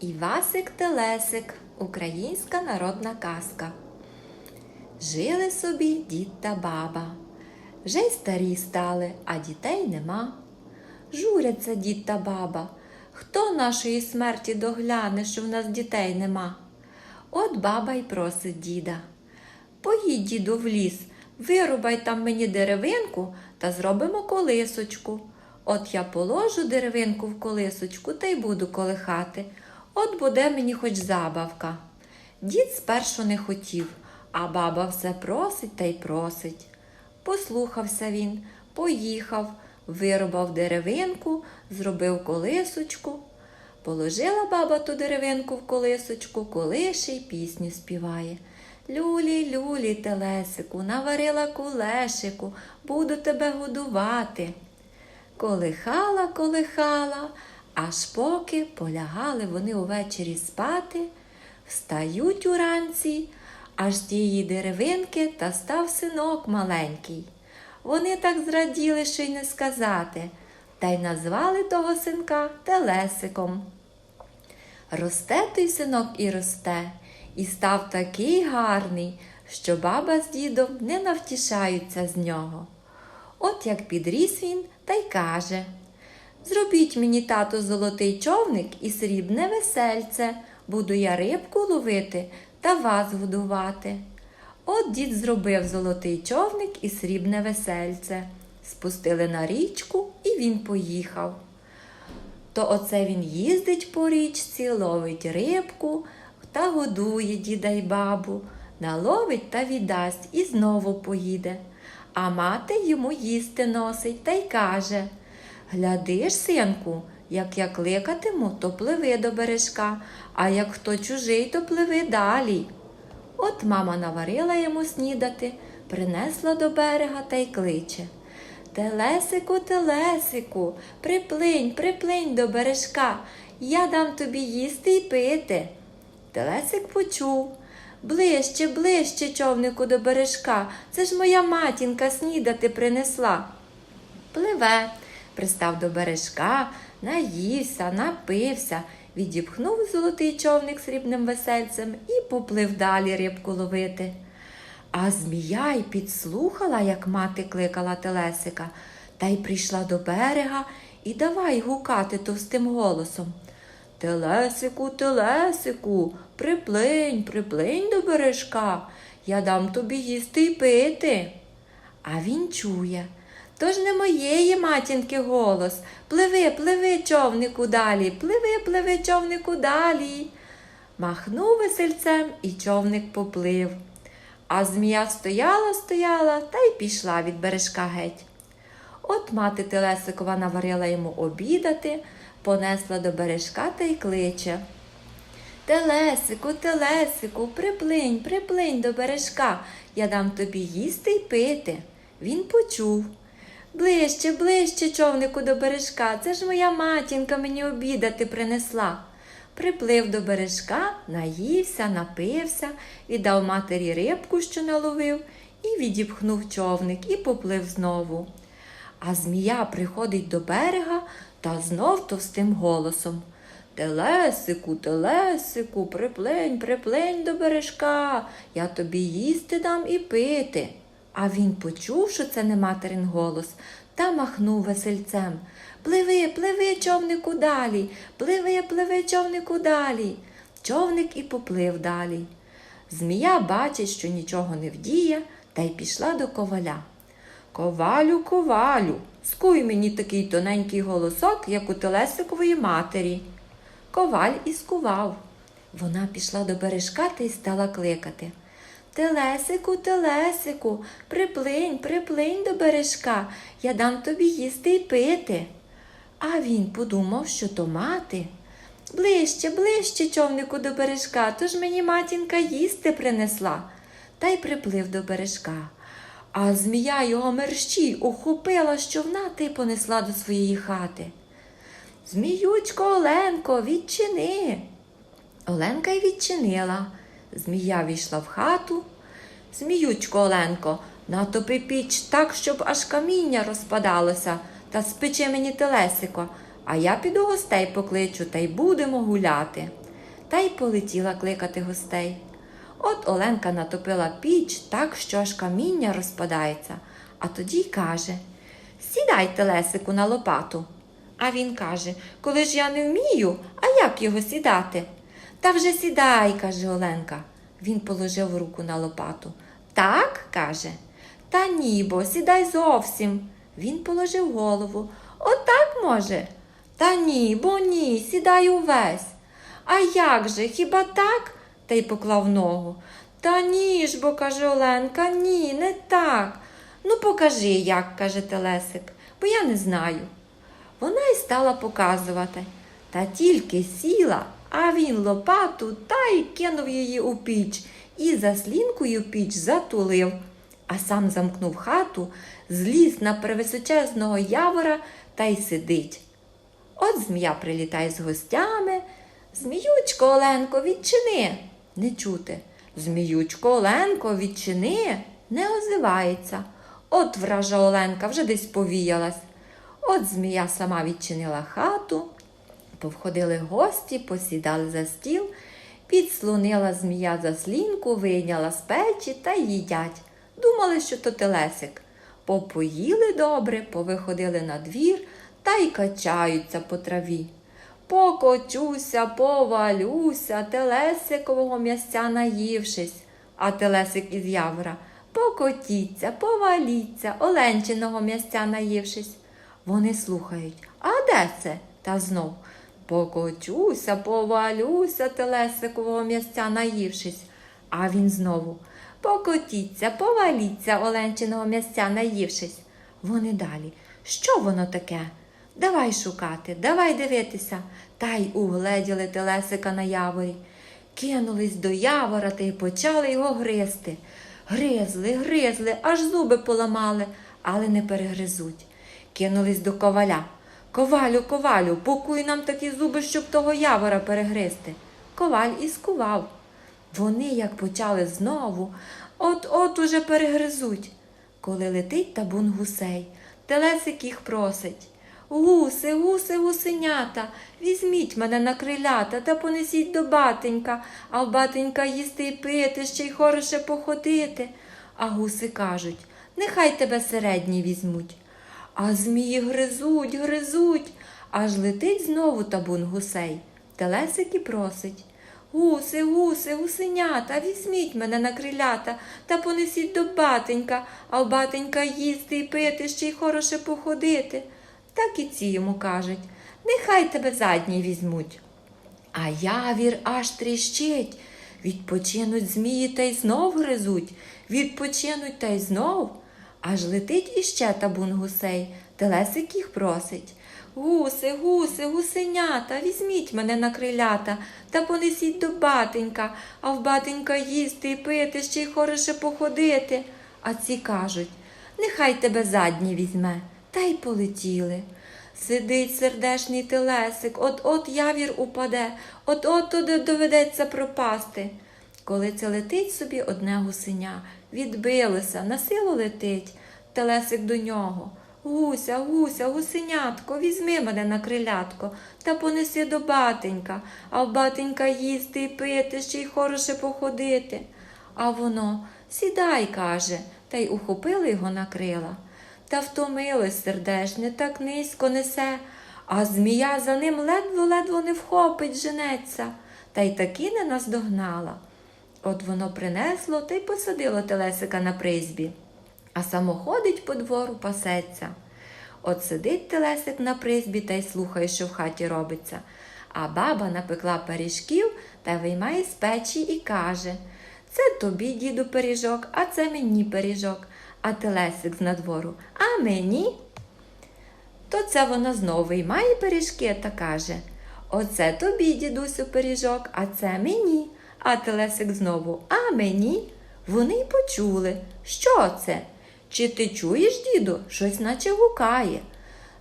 Івасик Телесик Українська народна казка. Жили собі дід та баба. Вже й старі стали, а дітей нема. Журяться дід та баба. Хто нашої смерті догляне, що в нас дітей нема? От баба й просить діда. Поїдь, діду, в ліс, вирубай там мені деревинку та зробимо колисочку. От я положу деревинку в колисочку та й буду колихати. От буде мені хоч забавка. Дід спершу не хотів, а баба все просить та й просить. Послухався він, поїхав, вирубав деревинку, зробив колисочку. Положила баба ту деревинку в колисочку, колише й пісню співає. Люлі, люлі, телесику, наварила кулешику, буду тебе годувати. Колихала, колихала, аж поки полягали вони увечері спати, встають уранці, аж з тієї деревинки та став синок маленький. Вони так зраділи, що й не сказати, та й назвали того синка Телесиком. Росте той синок і росте, і став такий гарний, що баба з дідом не навтішаються з нього. От як підріс він та й каже Зробіть мені, тато, золотий човник і срібне весельце, буду я рибку ловити та вас годувати. От дід зробив золотий човник і срібне весельце. Спустили на річку, і він поїхав. То оце він їздить по річці, ловить рибку та годує діда й бабу, наловить та віддасть і знову поїде. А мати йому їсти носить та й каже Глядиш, синку, як я кликатиму, то пливи до бережка, а як хто чужий, то пливи далі. От мама наварила йому снідати, принесла до берега та й кличе. Телесику, телесику, приплинь, приплинь до бережка, я дам тобі їсти й пити. Телесик почув. Ближче, ближче, човнику до бережка, це ж моя матінка снідати принесла. Пливе, пристав до бережка, наївся, напився, відіпхнув золотий човник срібним весельцем і поплив далі рибку ловити. А змія й підслухала, як мати кликала Телесика, та й прийшла до берега і давай гукати товстим голосом. Телесику, телесику, приплинь, приплинь до бережка, я дам тобі їсти й пити. А він чує. То ж не моєї матінки голос. Пливи, пливи, човнику далі, пливи, пливи, човнику далі. Махнув весельцем і човник поплив. А змія стояла, стояла та й пішла від бережка геть. От мати Телесикова наварила йому обідати, понесла до бережка та й кличе. Телесику, телесику, приплинь, приплинь до бережка, я дам тобі їсти й пити. Він почув. Ближче, ближче, човнику до бережка, це ж моя матінка мені обідати принесла. Приплив до бережка, наївся, напився, віддав матері рибку, що наловив, і відіпхнув човник і поплив знову. А змія приходить до берега та знов товстим голосом. Телесику, телесику, приплень, приплень до бережка, я тобі їсти дам і пити. А він почув, що це не материн голос, та махнув весельцем. Пливи, пливи, човнику далі, пливи, пливи, човнику далі. Човник і поплив далі. Змія бачить, що нічого не вдіє, та й пішла до коваля. Ковалю, ковалю, скуй мені такий тоненький голосок, як у Телесикової матері. Коваль і скував. Вона пішла до бережка та й стала кликати. Телесику, телесику, приплинь, приплинь до бережка, я дам тобі їсти й пити. А він подумав, що то мати. Ближче, ближче, човнику до бережка, то ж мені матінка їсти принесла. Та й приплив до бережка. А змія його мерщій ухопила з човна й понесла до своєї хати. Зміючко, Оленко, відчини. Оленка й відчинила. Змія війшла в хату. Зміючко, Оленко, натопи піч так, щоб аж каміння розпадалося, та спечи мені телесико, а я піду гостей покличу та й будемо гуляти. та й полетіла кликати гостей. От Оленка натопила піч так, що аж каміння розпадається, а тоді й каже Сідайте, Лесику, на лопату. А він каже Коли ж я не вмію, а як його сідати? Та вже сідай, каже Оленка. Він положив руку на лопату. Так, каже. Та ні, бо сідай зовсім. Він положив голову. Отак може. Та ні, бо ні, сідай увесь. А як же, хіба так? Та й поклав ногу. Та ні ж, бо каже Оленка, ні, не так. Ну, покажи, як, каже Телесик, бо я не знаю. Вона й стала показувати. Та тільки сіла, а він лопату та й кинув її у піч і заслінкою піч затулив, а сам замкнув хату, зліз на превисочезного явора та й сидить. От змія прилітає з гостями. Зміючко Оленко, відчини. Не чути. Зміючко Оленко, відчини, не озивається. От вража Оленка вже десь повіялась. От змія сама відчинила хату, повходили гості, посідали за стіл, підслонила змія заслінку, вийняла з печі та їдять. Думали, що то телесик. Попоїли добре, повиходили на двір та й качаються по траві. Покочуся, повалюся, телесикового м'ясця наївшись, а телесик із явора. Покотіться, поваліться, оленчиного м'ясця наївшись. Вони слухають, а де це? Та знов. Покочуся, повалюся, телесикового м'ясця наївшись. А він знову. Покотіться, поваліться, оленчиного м'ясця наївшись. Вони далі. Що воно таке? Давай шукати, давай дивитися. Та й угледіли телесика на яворі. Кинулись до явора та й почали його гризти. Гризли, гризли, аж зуби поламали, але не перегризуть. Кинулись до коваля. Ковалю, ковалю, пукуй нам такі зуби, щоб того явора перегризти. Коваль і скував. Вони, як почали знову, от-от уже перегризуть. Коли летить табун гусей, телесик їх просить. Гуси, гуси, гусенята, візьміть мене на крилята та понесіть до батенька, а в батенька їсти й пити, ще й хороше походити. А гуси кажуть, нехай тебе середні візьмуть. А змії гризуть, гризуть, аж летить знову табун гусей. Телесик і просить. Гуси, гуси, гусенята, візьміть мене на крилята та понесіть до батенька, а в батенька їсти й пити, ще й хороше походити. Так і ці йому кажуть, нехай тебе задні візьмуть. А явір аж тріщить. Відпочинуть змії та й знов гризуть, відпочинуть та й знов. Аж летить іще табун гусей, телесик їх просить. Гуси, гуси, гусенята, візьміть мене на крилята та понесіть до батенька, а в батенька їсти і пити, ще й хороше походити. А ці кажуть, нехай тебе задні візьме, та й полетіли. Сидить сердешний телесик, от-от явір упаде, от-от туди доведеться пропасти. Коли це летить собі одне гусеня, відбилося, на силу летить, телесик до нього. Гуся, гуся, гусенятко, візьми мене на крилятко та понеси до батенька, а в батенька їсти і пити, ще й хороше походити. А воно сідай, каже, та й ухопили його на крила. Та втомилось сердешне, так низько несе, а змія за ним ледве-ледве не вхопить, женеться, та й таки не наздогнала. От воно принесло та й посадило телесика на призбі, а само ходить по двору, пасеться. От сидить телесик на призбі та й слухає, що в хаті робиться. А баба напекла пиріжків та виймає з печі і каже Це тобі, діду, пиріжок, а це мені пиріжок. А телесик з надвору, а мені. То це вона знову виймає пиріжки та каже Оце тобі, дідусю, пиріжок, а це мені. А телесик знову, а мені? Вони й почули. Що це? Чи ти чуєш, діду, щось наче гукає?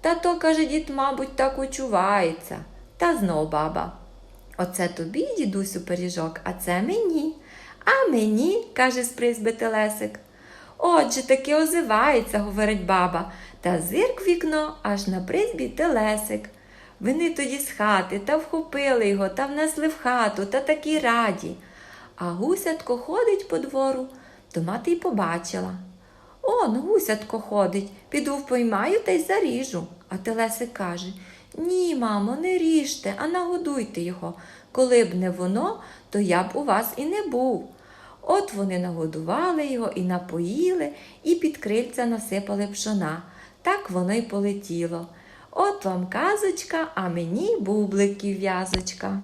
Та то, каже дід, мабуть, так учувається. Та знов баба. Оце тобі, дідусю, пиріжок, а це мені. А мені, каже з призьби телесик. Отже, таки озивається, говорить баба, та зирк вікно аж на призбі телесик. Вони тоді з хати та вхопили його та внесли в хату та такі раді. А гусятко ходить по двору, то мати й побачила. Он гусятко ходить, піду впоймаю та й заріжу. А Телесик каже Ні, мамо, не ріжте, а нагодуйте його. Коли б не воно, то я б у вас і не був. От вони нагодували його і напоїли, і під крильця насипали пшона. Так воно й полетіло. От вам казочка, а мені бубликів в'язочка.